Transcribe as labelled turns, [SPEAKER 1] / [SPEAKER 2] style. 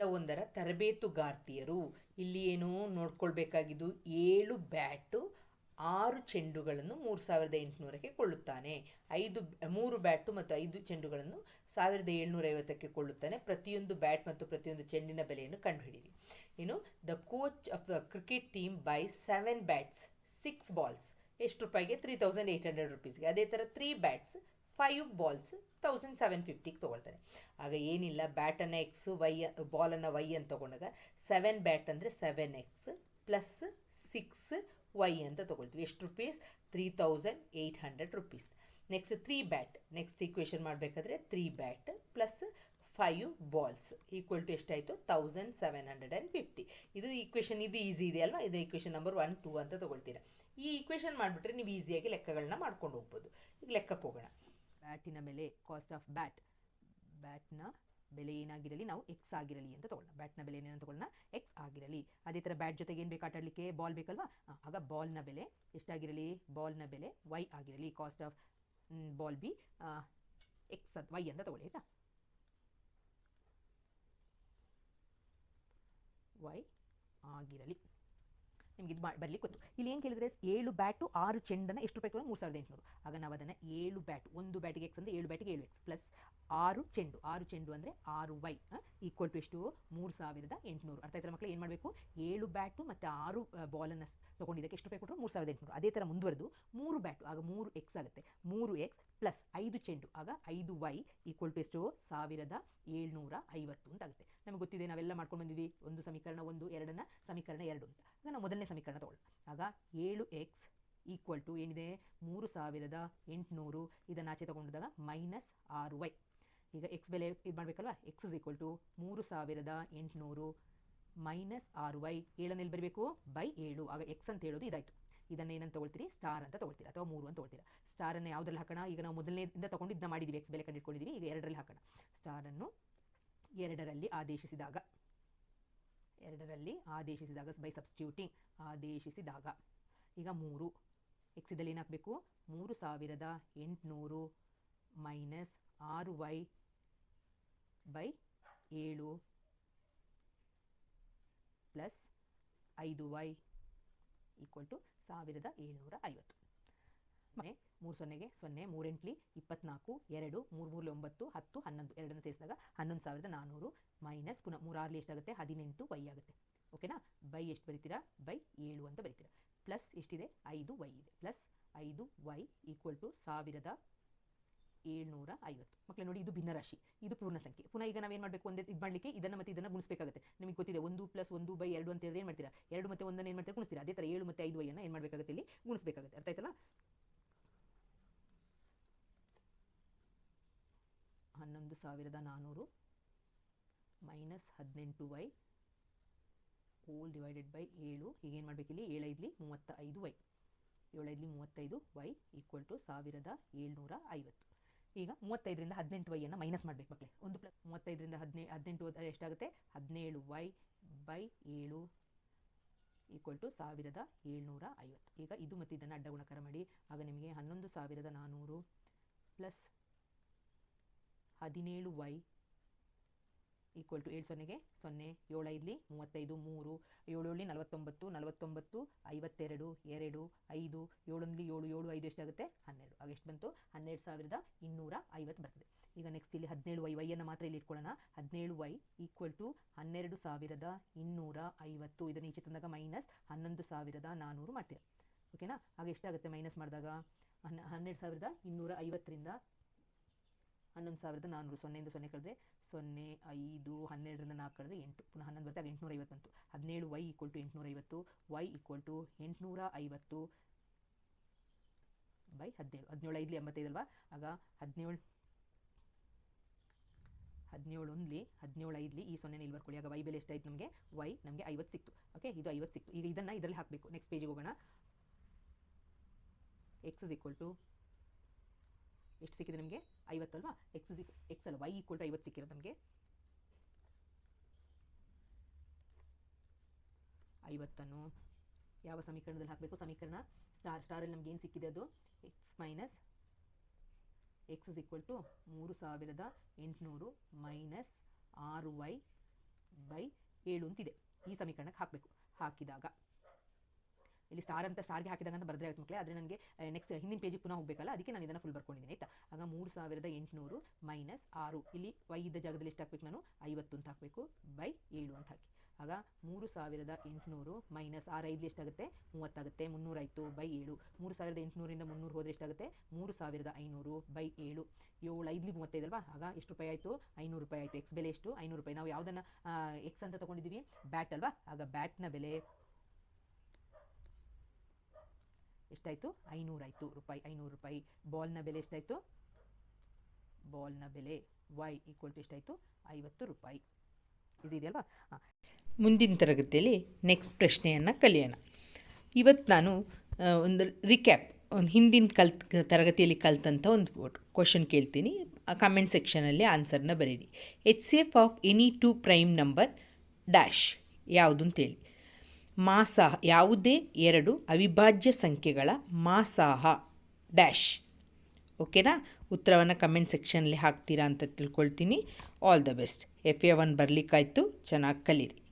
[SPEAKER 1] ಒಂದರ ತರಬೇತುಗಾರ್ತಿಯರು. ಇಲ್ಲಿ ಏನು ನೋಡ್ಕೊಳ್ಬೇಕಾಗಿದ್ದು ಏಳು ಬ್ಯಾಟು ಆರು ಚೆಂಡುಗಳನ್ನು ಮೂರು ಸಾವಿರದ ಎಂಟುನೂರಕ್ಕೆ ಕೊಳ್ಳುತ್ತಾನೆ. ಐದು ಮೂರು ಬ್ಯಾಟು ಮತ್ತು ಐದು ಚೆಂಡುಗಳನ್ನು ಸಾವಿರದ ಏಳ್ನೂರ ಐವತ್ತಕ್ಕೆ ಕೊಳ್ಳುತ್ತಾನೆ. ಪ್ರತಿಯೊಂದು ಬ್ಯಾಟ್ ಮತ್ತು ಪ್ರತಿಯೊಂದು ಚೆಂಡಿನ ಬೆಲೆಯನ್ನು ಕಂಡುಹಿಡಿಯಿರಿ. ಏನು? The coach of the cricket team buy seven bats, six balls. ಎಷ್ಟು ರೂಪಾಯಿಗೆ? ತ್ರೀ ತೌಸಂಡ್ ಏಯ್ಟ್ ಹಂಡ್ರೆಡ್ ರುಪೀಸ್ಗೆ. ಅದೇ ಥರ three bats five balls thousand seven ಫಿಫ್ಟಿಗೆ ತೊಗೊಳ್ತಾನೆ. ಆಗ ಏನಿಲ್ಲ ಬ್ಯಾಟನ್ನು ಎಕ್ಸ್ ವೈ ಬಾಲನ್ನು ವೈ ಅಂತ ತೊಗೊಂಡಾಗ ಸೆವೆನ್ ಬ್ಯಾಟ್ ಅಂದರೆ seven X plus six Y ಅಂತ ತೊಗೊಳ್ತೀವಿ. ಎಷ್ಟು rupees three thousand eight hundred rupees next three bat next equation ಮಾಡಬೇಕಾದ್ರೆ three bat plus five balls equal to ಎಷ್ಟಾಯಿತು? Thousand seven hundred and fifty ಇದು equation ಇದು easy ಇದೆ ಅಲ್ವಾ? ಇದು ಈಕ್ವೇಷನ್ ನಂಬರ್ ಒನ್ ಟೂ ಅಂತ ತೊಗೊಳ್ತೀರಾ. ಈ ಈಕ್ವೇಷನ್ ಮಾಡಿಬಿಟ್ರೆ ನೀವು ಈಸಿಯಾಗಿ ಲೆಕ್ಕಗಳನ್ನ ಮಾಡ್ಕೊಂಡು ಹೋಗ್ಬೋದು. ಈಗ ಲೆಕ್ಕಕ್ಕೆ ಹೋಗೋಣ. ಬ್ಯಾಟಿನ ಬೆಲೆ ಕಾಸ್ಟ್ ಆಫ್ ಬ್ಯಾಟ್ ಬ್ಯಾಟ್ನ ಬೆಲೆ ಏನಾಗಿರಲಿ ನಾವು ಎಕ್ಸ್ ಆಗಿರಲಿ ಅಂತ ತಗೊಳ್ಳೋಣ ಬ್ಯಾಟ್ನ ಬೆಲೆ ಏನೇನು ತಗೊಳ್ಳೋಣ ಎಕ್ಸ್ ಆಗಿರಲಿ. ಅದೇ ಥರ ಬ್ಯಾಟ್ ಜೊತೆಗೆ ಏನು ಬೇಕು ಆಟಾಡಲಿಕ್ಕೆ? ಬಾಲ್ ಬೇಕಲ್ವಾ? ಆಗ ಬಾಲ್ನ ಬೆಲೆ ಎಷ್ಟಾಗಿರಲಿ? ಬಾಲ್ನ ಬೆಲೆ ವೈ ಆಗಿರಲಿ. Cost of ball be X ಅದು ವೈ ಅಂತ ತಗೊಳ್ಳಿ ಆಯಿತಾ? ವೈ ಆಗಿರಲಿ. ನಿಮ್ಗೆ ಇದು ಬರಲಿಕ್ಕೆ ಗೊತ್ತು. ಇಲ್ಲಿ ಏನು ಕೇಳಿದ್ರೆ ಏಳು ಬ್ಯಾಟು ಆರು ಚೆಂಡನ್ನು ಎಷ್ಟು ರೂಪಾಯಿ ತೊಗೊಂಡು? ಮೂರು ಸಾವಿರದ ಎಂಟುನೂರು. ಆಗ ನಾವು ಅದನ್ನು ಏಳು ಬ್ಯಾಟ್, ಒಂದು ಬ್ಯಾಟಿಗೆ ಎಕ್ಸ್ ಅಂದರೆ ಏಳು ಬ್ಯಾಟಿಗೆ ಏಳು ಎಕ್ಸ್ ಪ್ಲಸ್ ಆರು ಚೆಂಡು. ಆರು ಚೆಂಡು ಅಂದರೆ ಆರು ವೈ ಈಕ್ವಲ್ ಟು ಎಷ್ಟು? ಮೂರು ಸಾವಿರದ ಎಂಟುನೂರು. ಅರ್ಥ ಆಯ್ತಾರೆ ಮಕ್ಕಳು ಏನು ಮಾಡಬೇಕು? ಏಳು ಬ್ಯಾಟು ಮತ್ತು ಆರು ಬಾಲನ್ನು ತೊಗೊಂಡಿದ್ದಕ್ಕೆ ಎಷ್ಟು ರೂಪಾಯಿ ಕೊಟ್ಟರು ಮೂರು ಸಾವಿರದ ಎಂಟುನೂರು. ಅದೇ ಥರ ಮುಂದುವರೆದು ಮೂರು ಬ್ಯಾಟು, ಆಗ ಮೂರು ಎಕ್ಸ್ ಆಗುತ್ತೆ. ಮೂರು ಎಕ್ಸ್ ಪ್ಲಸ್ ಐದು ಚೆಂಡು. ಆಗ ಐದು ವೈ ಈಕ್ವಲ್ ಟು ಎಷ್ಟು? ಸಾವಿರದ ಏಳ್ನೂರ ಐವತ್ತು ಅಂತ ಆಗುತ್ತೆ. ನಮಗೆ ಗೊತ್ತಿದೆ, ನಾವೆಲ್ಲ ಮಾಡ್ಕೊಂಡು ಬಂದಿದ್ವಿ. ಒಂದು ಸಮೀಕರಣ ಒಂದು, ಎರಡನ್ನ ಸಮೀಕರಣ ಎರಡು ಅಂತ. ಆಗ ನಾವು ಮೊದಲನೇ ಸಮೀಕರಣ ತಗೊಳ್ಳೋಣ. ಆಗ ಏಳು ಎಕ್ಸ್ ಈಕ್ವಲ್ ಟು ಏನಿದೆ? ಮೂರು ಸಾವಿರದ ಎಂಟುನೂರು. ಇದನ್ನು ಆಚೆ ತಗೊಂಡಾಗ ಮೈನಸ್ ಆರು ವೈ ಈಗ ಎಕ್ಸ್ ಬೆಲೆ ಇದು ಮಾಡಬೇಕಲ್ವ? ಎಕ್ಸ್ ಇಸ್ ಈಕ್ವಲ್ ಟು ಮೂರು ಸಾವಿರದ ಎಂಟುನೂರು ಮೈನಸ್ ಆರು ವೈ ಏಳನಲ್ಲಿ ಬರಬೇಕು? ಬೈ ಏಳು. ಆಗ ಎಕ್ಸ್ ಅಂತ ಹೇಳೋದು ಇದಾಯಿತು. ಇದನ್ನು ಏನಂತ ತೊಗೊಳ್ತೀರಿ? ಸ್ಟಾರ್ ಅಂತ ತೊಗೊಳ್ತೀರಾ? ಅಥವಾ ಮೂರು ಅಂತ ತೊಗೊಳ್ತೀರಾ? ಸ್ಟಾರನ್ನು ಯಾವುದ್ರಲ್ಲಿ ಹಾಕೋಣ? ಈಗ ನಾವು ಮೊದಲನೇದಿಂದ ತೊಗೊಂಡು ಇದನ್ನ ಮಾಡಿದ್ದೀವಿ ಎಕ್ಸ್ ಬೆಲೆ ಕಂಡು ಈಗ ಎರಡರಲ್ಲಿ ಹಾಕೋಣ. ಸ್ಟಾರನ್ನು ಎರಡರಲ್ಲಿ ಆದೇಶಿಸಿದಾಗ ಎರಡರಲ್ಲಿ ಆದೇಶಿಸಿದಾಗ ಬೈ ಸಬ್ಸ್ಟ್ಯೂಟಿಂಗ್ ಆದೇಶಿಸಿದಾಗ. ಈಗ ಮೂರು. ಎಕ್ಸಿದಲ್ಲಿ ಏನಾಗಬೇಕು? ಮೂರು ಸಾವಿರದ ಎಂಟುನೂರು ಮೈನಸ್ ಆರು ವೈ ಬೈ ಏಳು ಪ್ಲಸ್ ಐದು ವೈ ಈಕ್ವಲ್ ಟು ಸಾವಿರದ ಏಳ್ನೂರ ಐವತ್ತು. ಮನೆ ಮೂರು ಸೊನ್ನೆಗೆ ಸೊನ್ನೆ, ಮೂರೆಂಟ್ಲಿ, ಇಪ್ಪತ್ನಾಲ್ಕು, ಎರಡು, ಮೂರು ಮೂರಲ್ಲಿ ಒಂಬತ್ತು, ಹತ್ತು, ಹನ್ನೊಂದು, ಎರಡನ್ನು ಸೇರಿಸಿದಾಗ ಹನ್ನೊಂದು ಸಾವಿರದ ನಾನ್ನೂರು ಮೈನಸ್ ಪುನಃ ಮೂರಾರಲ್ಲಿ ಎಷ್ಟಾಗುತ್ತೆ? ಹದಿನೆಂಟು ವೈ ಆಗುತ್ತೆ. ಓಕೆನಾ? ಬೈ ಎಷ್ಟು ಬರಿತೀರಾ? ಬೈ ಏಳು ಅಂತ ಬರೀತೀರಾ. ಪ್ಲಸ್ ಎಷ್ಟಿದೆ? ಐದು ವೈ ಇದೆ. ಪ್ಲಸ್ ಐದು ವೈ ಈಕ್ವಲ್ ಟು ಸಾವಿರದ ಏಳ್ನೂರ ಐವತ್ತು. ಮಕ್ಕಳು ನೋಡಿ, ಇದು ಭಿನ್ನರಾಶಿ. ಇದು ಪೂರ್ಣ ಸಂಖ್ಯೆ. ಪುನಃ ಈಗ ನಾವೇನು ಮಾಡಬೇಕು? ಒಂದೇ ಇದು ಮಾಡಲಿಕ್ಕೆ ಇದನ್ನು ಮತ್ತೆ ಇದನ್ನು ಗುಣಿಸಬೇಕಾಗುತ್ತೆ. ನಿಮಗೆ ಗೊತ್ತಿದೆ, ಒಂದು ಪ್ಲಸ್ ಒಂದು ಬೈ ಎರಡು ಅಂತ ಹೇಳಿದ್ರೆ ಏನು ಮಾಡ್ತೀರಾ? ಎರಡು ಮತ್ತೆ ಒಂದನ್ನು ಏನು ಮಾಡ್ತೀರಾ? ಗುಣಿಸ್ತೀರಾ. ಅದೇ ಥರ ಏಳು ಮತ್ತೆ ಐದು ವೈಯನ್ನು ಏನು ಮಾಡಬೇಕಾಗುತ್ತೆ ಇಲ್ಲಿ? ಗುಣಿಸಬೇಕಾಗುತ್ತೆ. ಅರ್ಥ ಆಯ್ತಲ್ಲ? ಹನ್ನೊಂದು ಸಾವಿರದ ನಾನ್ನೂರು ಮೈನಸ್ ಹದಿನೆಂಟು ವೈ ಹೋಲ್ ಡಿವೈಡೆಡ್ ಬೈ ಏಳು. ಈಗೇನು ಮಾಡಬೇಕಿಲ್ಲಿ ಏಳೈದ್ಲಿ ಮೂವತ್ತ ಐದು ವೈ. ಏಳೈದ್ಲಿ ಮೂವತ್ತೈದು ವೈ ಈಕ್ವಲ್ ಟು ಸಾವಿರದ ಏಳ್ನೂರ ಐವತ್ತು. ಈಗ ಮೂವತ್ತೈದರಿಂದ ಹದಿನೆಂಟು ವೈಯನ್ನು ಮೈನಸ್ ಮಾಡಬೇಕು ಮಕ್ಕಳೇ ಒಂದು ಪ್ಲಸ್ ಮೂವತ್ತೈದರಿಂದ ಹದಿನೇ, ಹದಿನೆಂಟು ಎಷ್ಟಾಗುತ್ತೆ? ಹದಿನೇಳು ವೈ ಬೈ ಏಳು ಈಕ್ವಲ್ ಟು ಸಾವಿರದ ಏಳ್ನೂರ ಐವತ್ತು. ಈಗ ಇದು ಮತ್ತು ಇದನ್ನು ಅಡ್ಡ ಗುಣಕಾರ ಮಾಡಿ. ಆಗ ನಿಮಗೆ ಹನ್ನೊಂದು ಸಾವಿರದ ನಾನ್ನೂರು ಪ್ಲಸ್ ಹದಿನೇಳು ವೈ ಈಕ್ವಲ್ ಟು ಏಳು ಸೊನ್ನೆಗೆ, ಸೊನ್ನೆ ಏಳು ಐದಲಿ, ಮೂವತ್ತೈದು ಮೂರು, ಏಳು ಏಳಲಿ ನಲವತ್ತೊಂಬತ್ತು ನಲವತ್ತೊಂಬತ್ತು, ಐವತ್ತೆರಡು, ಎರಡು, ಐದು, ಏಳೊಂದಲಿ ಏಳು ಏಳು, ಐದು ಎಷ್ಟಾಗುತ್ತೆ? ಹನ್ನೆರಡು. ಆಗ ಎಷ್ಟು ಬಂತು? ಹನ್ನೆರಡು ಸಾವಿರದ ಇನ್ನೂರ ಐವತ್ತು ಬರ್ತದೆ. ಈಗ ನೆಕ್ಸ್ಟ್ ಇಲ್ಲಿ ಹದಿನೇಳು ವೈ ವೈಯನ್ನು ಮಾತ್ರ ಇಲ್ಲಿ ಇಟ್ಕೊಳ್ಳೋಣ. ಹದಿನೇಳು ವೈ ಈಕ್ವಲ್ ಟು ಹನ್ನೆರಡು ಸಾವಿರದ ಇನ್ನೂರ ಐವತ್ತು. ಇದನ್ನು ಈಚೆ ತಂದಾಗ ಮೈನಸ್ ಹನ್ನೊಂದು ಸಾವಿರದ ನಾನ್ನೂರು ಮಾಡ್ತೀರ. ಓಕೆನಾ? ಆಗ ಎಷ್ಟಾಗುತ್ತೆ ಮೈನಸ್ ಮಾಡಿದಾಗ? ಹನ್ನ ಹನ್ನೆರಡು ಸಾವಿರದ ಇನ್ನೂರ ಐವತ್ತರಿಂದ ಹನ್ನೊಂದು ಸಾವಿರದ ನಾನ್ನೂರು ಸೊನ್ನೆಯಿಂದ ಸೊನ್ನೆ ಕಳೆದ್ರೆ ಸೊನ್ನೆ, ಐದು, ಹನ್ನೆರಡರಿಂದ ನಾಲ್ಕು ಕಳೆದ್ರೆ ಎಂಟು, ಪುನಃ ಹನ್ನೊಂದು ಬರ್ತಾಗ ಎಂಟುನೂರ ಐವತ್ತು ಬಂತು ಹದಿನೇಳು, ವೈ ಈಕ್ವಲ್ ಟು ಎಂಟುನೂರ ಐವತ್ತು ವೈ ಈಕ್ವಲ್ ಟು ಎಂಟುನೂರ ಐವತ್ತು ಬೈ ಹದಿನೇಳು. ಹದಿನೇಳು ಐದಲಿ ಎಂಬತ್ತೈದಲ್ವಾ ಆಗ ಹದಿನೇಳು ಹದಿನೇಳು ಒಂದ್ಲಿ, ಹದಿನೇಳು ಐದಲಿ ಈ ಸೊನ್ನೆ ಇಲ್ಲಿ ಬರ್ಕೊಳ್ಳಿ. ಆಗ ವೈ ಬೆಲೆ ಎಷ್ಟಾಯ್ತು ನಮಗೆ? ವೈ ನಮಗೆ ಐವತ್ತು ಸಿಕ್ತು. ಓಕೆ ಇದು ಐವತ್ತು ಸಿಕ್ತು. ಈಗ ಇದನ್ನು ಇದರಲ್ಲಿ ಹಾಕಬೇಕು. ನೆಕ್ಸ್ಟ್ ಪೇಜಿಗೆ ಹೋಗೋಣ. ಎಕ್ಸ್ ಇಸ್ ಈಕ್ವಲ್ ಟು ಎಷ್ಟು ಸಿಕ್ಕಿದೆ ನಮಗೆ? ಐವತ್ತಲ್ವಾ ಎಕ್ಸ್ ಇಸ್ ಎಕ್ಸ್ ಅಲ್ಲ ವೈ ಈಕ್ವಲ್ ಟು ಐವತ್ತು ಸಿಕ್ಕಿರೋದು ನಮಗೆ. ಐವತ್ತನ್ನು ಯಾವ ಸಮೀಕರಣದಲ್ಲಿ ಹಾಕಬೇಕು? ಸಮೀಕರಣ ಸ್ಟಾರ್ ಸ್ಟಾರಲ್ಲಿ ನಮ್ಗೆ ಏನು ಸಿಕ್ಕಿದೆ ಅದು? X minus X is equal to ಮೂರು ಸಾವಿರದ ಎಂಟುನೂರು ಮೈನಸ್ ಆರು ವೈ ಬೈ ಏಳು ಅಂತಿದೆ. ಈ ಸಮೀಕರಣಕ್ಕೆ ಹಾಕಬೇಕು. ಹಾಕಿದಾಗ ಇಲ್ಲಿ ಸ್ಟಾರ್ ಅಂತ ಸ್ಟಾರ್ಗೆ ಹಾಕಿದಾಗ ಅಂತ ಬರೆದ್ರೆ ಆಯ್ತು ಮಕ್ಕಳೇ ಆದರೆ ನನಗೆ ನೆಕ್ಸ್ಟ್ ಹಿಂದಿನ ಪೇಜಿಗೆ ಪುನಃ ಹೋಗಬೇಕಲ್ಲ, ಅದಕ್ಕೆ ನಾನು ಇದನ್ನು ಫುಲ್ ಬರ್ಕೊಂಡಿದ್ದೀನಿ ಆಯ್ತಾ? ಆಗ ಮೂರು ಸಾವಿರದ ಎಂಟುನೂರು ಮೈನಸ್ ಆರು. ಇಲ್ಲಿ ವೈ ಇದ್ದ ಜಾಗದಲ್ಲಿ ಎಷ್ಟು ಹಾಕ್ಬೇಕು ನಾನು? ಐವತ್ತು ಅಂತ ಹಾಕಬೇಕು ಬೈ ಏಳು ಅಂತ ಹಾಕಿ. ಆಗ ಮೂರು ಸಾವಿರದ ಎಂಟುನೂರು ಮೈನಸ್ ಆರು ಐದು ಎಷ್ಟಾಗುತ್ತೆ? ಮೂವತ್ತಾಗುತ್ತೆ ಮುನ್ನೂರಾಯಿತು ಬೈ ಏಳು. ಮೂರು ಸಾವಿರದ ಎಂಟುನೂರಿಂದ ಮುನ್ನೂರು ಹೋದರೆ ಎಷ್ಟಾಗುತ್ತೆ? ಮೂರು ಸಾವಿರದ ಐನೂರು ಬೈ ಏಳು. ಏಳು, ಐದ್ಲಿ ಮೂವತ್ತೈದಲ್ವಾ? ಆಗ ಎಷ್ಟು ರೂಪಾಯಿ ಆಯಿತು? ಐನೂರು ರೂಪಾಯಿ ಆಯಿತು. ಎಕ್ಸ್ ಬೆಲೆ ಎಷ್ಟು? ಐನೂರು ರೂಪಾಯಿ. ನಾವು ಯಾವುದನ್ನು ಎಕ್ಸ್ ಅಂತ ತೊಗೊಂಡಿದ್ದೀವಿ ಬ್ಯಾಟ್ ಅಲ್ವಾ? ಆಗ ಬ್ಯಾಟ್ನ ಬೆಲೆ ಎಷ್ಟಾಯಿತು? ಐನೂರಾಯಿತು ರೂಪಾಯಿ, ಐನೂರು ರೂಪಾಯಿ. ಬಾಲ್ನ ಬೆಲೆ ಎಷ್ಟಾಯಿತು? ಬಾಲ್ನ ಬೆಲೆ ವೈ ಈಕ್ವಲ್ ಟು ಎಷ್ಟಾಯಿತು? ಐವತ್ತು ರೂಪಾಯಿ. ಇದೆಯಲ್ವಾ? ಹಾಂ.
[SPEAKER 2] ಮುಂದಿನ ತರಗತಿಯಲ್ಲಿ ನೆಕ್ಸ್ಟ್ ಪ್ರಶ್ನೆಯನ್ನು ಕಲಿಯೋಣ. ಇವತ್ತು ನಾನು ಒಂದು ರಿಕ್ಯಾಪ್ ಒಂದು ಹಿಂದಿನ ಕಲ್ತ್, ತರಗತಿಯಲ್ಲಿ ಕಲ್ತಂಥ ಒಂದು ಕ್ವಶನ್ ಕೇಳ್ತೀನಿ. ಕಮೆಂಟ್ ಸೆಕ್ಷನಲ್ಲಿ ಆನ್ಸರ್ನ ಬರೀರಿ. H C F of any two prime number dash ಯಾವುದು ಅಂತೇಳಿ ಮಾಸಾಹ ಯಾವುದೇ ಎರಡು ಅವಿಭಾಜ್ಯ ಸಂಖ್ಯೆಗಳ ಮಾಸಾಹ ಡ್ಯಾಶ್. ಓಕೆನಾ? ಉತ್ತರವನ್ನು ಕಮೆಂಟ್ ಸೆಕ್ಷನಲ್ಲಿ ಹಾಕ್ತೀರಾ ಅಂತ ತಿಳ್ಕೊಳ್ತೀನಿ. All the best. F A one ಬರ್ಲಿಕ್ಕಾಯಿತು. ಚೆನ್ನಾಗಿ ಕಲೀರಿ.